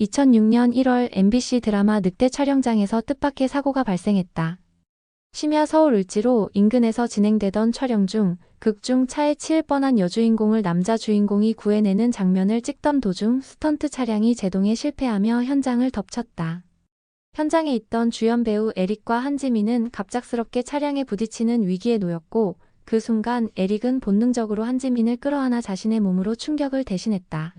2006년 1월 MBC 드라마 늑대 촬영장에서 뜻밖의 사고가 발생했다. 심야 서울 을지로 인근에서 진행되던 촬영 중 극중 차에 치일 뻔한 여주인공을 남자 주인공이 구해내는 장면을 찍던 도중 스턴트 차량이 제동에 실패하며 현장을 덮쳤다. 현장에 있던 주연 배우 에릭과 한지민은 갑작스럽게 차량에 부딪히는 위기에 놓였고 그 순간 에릭은 본능적으로 한지민을 끌어안아 자신의 몸으로 충격을 대신했다.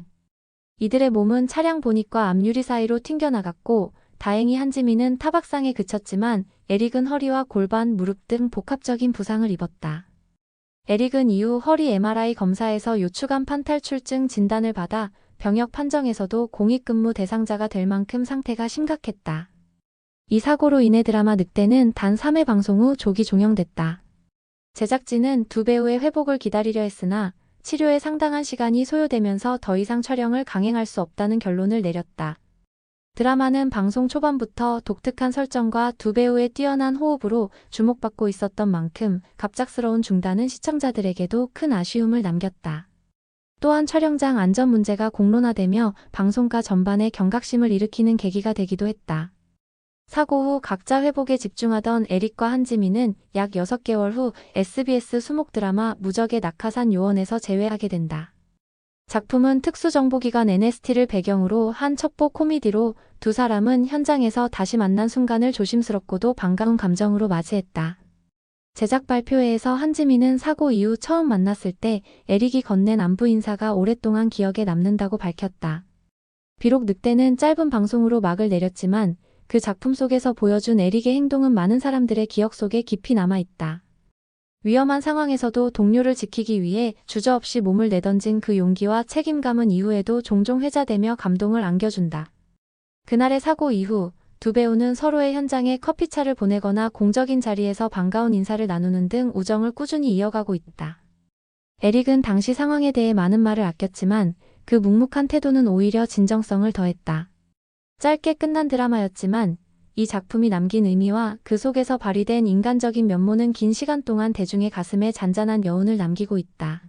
이들의 몸은 차량 보닛과 앞유리 사이로 튕겨나갔고 다행히 한지민은 타박상에 그쳤지만 에릭은 허리와 골반, 무릎 등 복합적인 부상을 입었다. 에릭은 이후 허리 MRI 검사에서 요추간 판탈출증 진단을 받아 병역 판정에서도 공익근무 대상자가 될 만큼 상태가 심각했다. 이 사고로 인해 드라마 늑대는 단 3회 방송 후 조기 종영됐다. 제작진은 두 배우의 회복을 기다리려 했으나 치료에 상당한 시간이 소요되면서 더 이상 촬영을 강행할 수 없다는 결론을 내렸다. 드라마는 방송 초반부터 독특한 설정과 두 배우의 뛰어난 호흡으로 주목받고 있었던 만큼 갑작스러운 중단은 시청자들에게도 큰 아쉬움을 남겼다. 또한 촬영장 안전 문제가 공론화되며 방송가 전반에 경각심을 일으키는 계기가 되기도 했다. 사고 후 각자 회복에 집중하던 에릭과 한지민은 약 6개월 후 SBS 수목 드라마 무적의 낙하산 요원에서 재회하게 된다. 작품은 특수정보기관 NST를 배경으로 한 첩보 코미디로 두 사람은 현장에서 다시 만난 순간을 조심스럽고도 반가운 감정으로 맞이했다. 제작 발표회에서 한지민은 사고 이후 처음 만났을 때 에릭이 건넨 안부 인사가 오랫동안 기억에 남는다고 밝혔다. 비록 늑대는 짧은 방송으로 막을 내렸지만 그 작품 속에서 보여준 에릭의 행동은 많은 사람들의 기억 속에 깊이 남아있다. 위험한 상황에서도 동료를 지키기 위해 주저없이 몸을 내던진 그 용기와 책임감은 이후에도 종종 회자되며 감동을 안겨준다. 그날의 사고 이후 두 배우는 서로의 현장에 커피차를 보내거나 공적인 자리에서 반가운 인사를 나누는 등 우정을 꾸준히 이어가고 있다. 에릭은 당시 상황에 대해 많은 말을 아꼈지만 그 묵묵한 태도는 오히려 진정성을 더했다. 짧게 끝난 드라마였지만 이 작품이 남긴 의미와 그 속에서 발휘된 인간적인 면모는 긴 시간 동안 대중의 가슴에 잔잔한 여운을 남기고 있다.